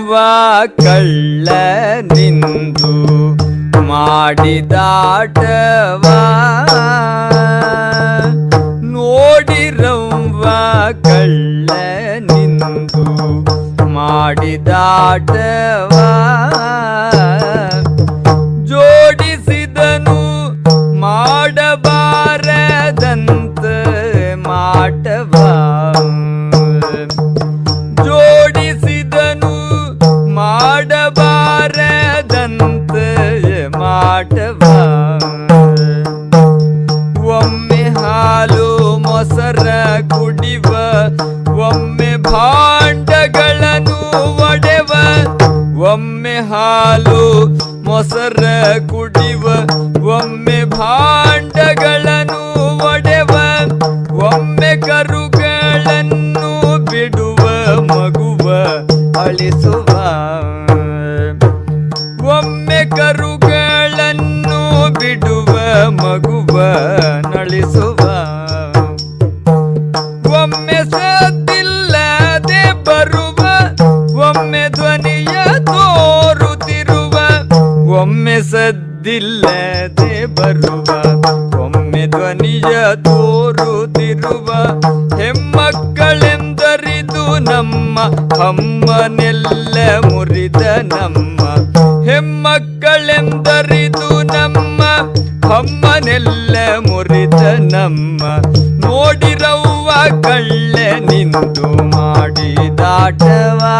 ನೋಡಿರವ್ವ ಕಳ್ಳ ನಿಂದು ಮಾಡಿದಾಟವ ನೋಡಿರವ್ವ ಕಳ್ಳ ನಿಂದು ಮಾಡಿದಾಟವ ಜೋಡಿಸಿದನು ಮಾಟವ ಒಮ್ಮೆ ಹಾಲು ಮೊಸರ ಕುಡಿವ, ಒಮ್ಮೆ ಭಾಂಡಗಳನ್ನು ಒಡೆವ, ಒಮ್ಮೆ ಹಾಲು ಮೊಸರ ಕುಡಿವ, ಒಮ್ಮೆ ಭಾಂಡಗಳನ್ನು ಒಡೆವ, ಒಮ್ಮೆ ಕರುಗಳನ್ನು ಬಿಡುವ, ಮಗುವ ಅಳಿಸುವ. ಒಮ್ಮೆ ಕರುಗಳನ್ನು ನಳಿಸುವ. ಒಮ್ಮೆ ಸದ್ದಿಲ್ಲದೆ ಬರುವ, ಒಮ್ಮೆ ಧ್ವನಿಯ ತೋರುತ್ತಿರುವ, ಒಮ್ಮೆ ಸದ್ದಿಲ್ಲದೆ ಬರುವ, ಒಮ್ಮೆ ಧ್ವನಿಯ ತೋರುತ್ತಿರುವ ಹೆಮ್ಮಕ್ಕಳೆಂದರಿದು ನಮ್ಮ ಅಮ್ಮನೆಲ್ಲ ಮುರಿದ ನಮ್ಮ ಹೆಮ್ಮಕ್ಕಳೆಂದರಿದು ಕಣ್ಣೆಲ್ಲ ಮುರಿದ ನಮ್ಮ ನೋಡಿರವ್ವ ಕಳ್ಳೆ ನಿಂದು ಮಾಡಿ ದಾಟವಾ